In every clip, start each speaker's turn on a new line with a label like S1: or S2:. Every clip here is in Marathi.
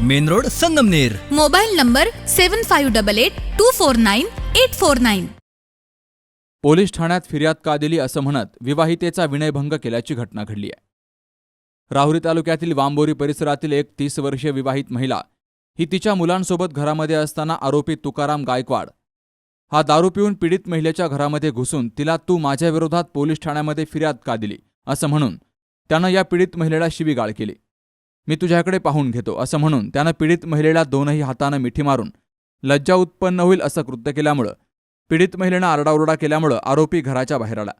S1: Main road Sangamner.
S2: Mobile number seven five double eight two four nine eight four nine
S3: police ठाण्यात फिर्याद का दिली असं म्हणत विवाहितेचा विनयभंग केल्याची घटना घडली आहे. राहुरी तालुक्यातील वांबोरी परिसरातील एक तीस वर्षीय विवाहित महिला ही तिच्या मुलांसोबत घरामध्ये असताना आरोपी तुकाराम गायकवाड. हा दारू पिऊन पीडित महिलेच्या घरामध्ये घुसून तिला तू माझ्या विरोधात पोलीस ठाण्यामध्ये फिर्याद का दिली असं म्हणून त्यानं या पीडित महिलेला शिवीगाळ केली. मी तुझ्याकडे पाहून घेतो असं म्हणून त्यानं पीडित महिलेला दोनही हातानं मिठी मारून लज्जा उत्पन्न होईल असं कृत्य केल्यामुळं पीडित महिलेनं आरडाओरडा केल्यामुळं आरोपी घराच्या बाहेर आला.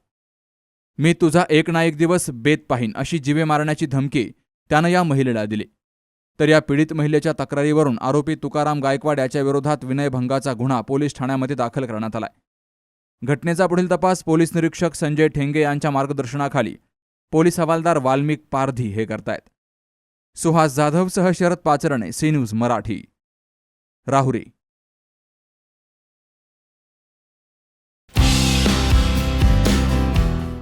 S3: मी तुझा एक ना एक दिवस बेत पाहीन अशी जीवे मारण्याची धमकी त्यानं या महिलेला दिली. तर या पीडित महिलेच्या तक्रारीवरून आरोपी तुकाराम गायकवाड याच्या विरोधात विनयभंगाचा गुन्हा पोलीस ठाण्यामध्ये दाखल करण्यात आलाय. घटनेचा पुढील तपास पोलीस निरीक्षक संजय ठेंगे यांच्या मार्गदर्शनाखाली पोलीस हवालदार वाल्मिक पारधी हे करतायत. सुहास जाधवसह शरद पाचरणे सी न्यूज मराठी. राहुरी.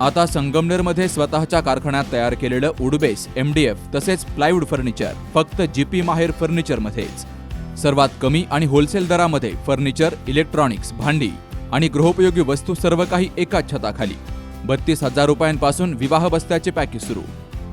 S3: आता संगमनेरमध्ये स्वतःच्या कारखान्यात तयार केलेलं उडबेस एमडीएफ तसेच प्लायवूड फर्निचर फक्त जीपी माहेर फर्निचरमध्येच. सर्वात कमी आणि होलसेल दरामध्ये फर्निचर इलेक्ट्रॉनिक्स भांडी आणि गृहोपयोगी वस्तू सर्व काही एकाच छताखाली. बत्तीस हजार रुपयांपासून विवाह बस्त्याचे पॅकेज सुरू.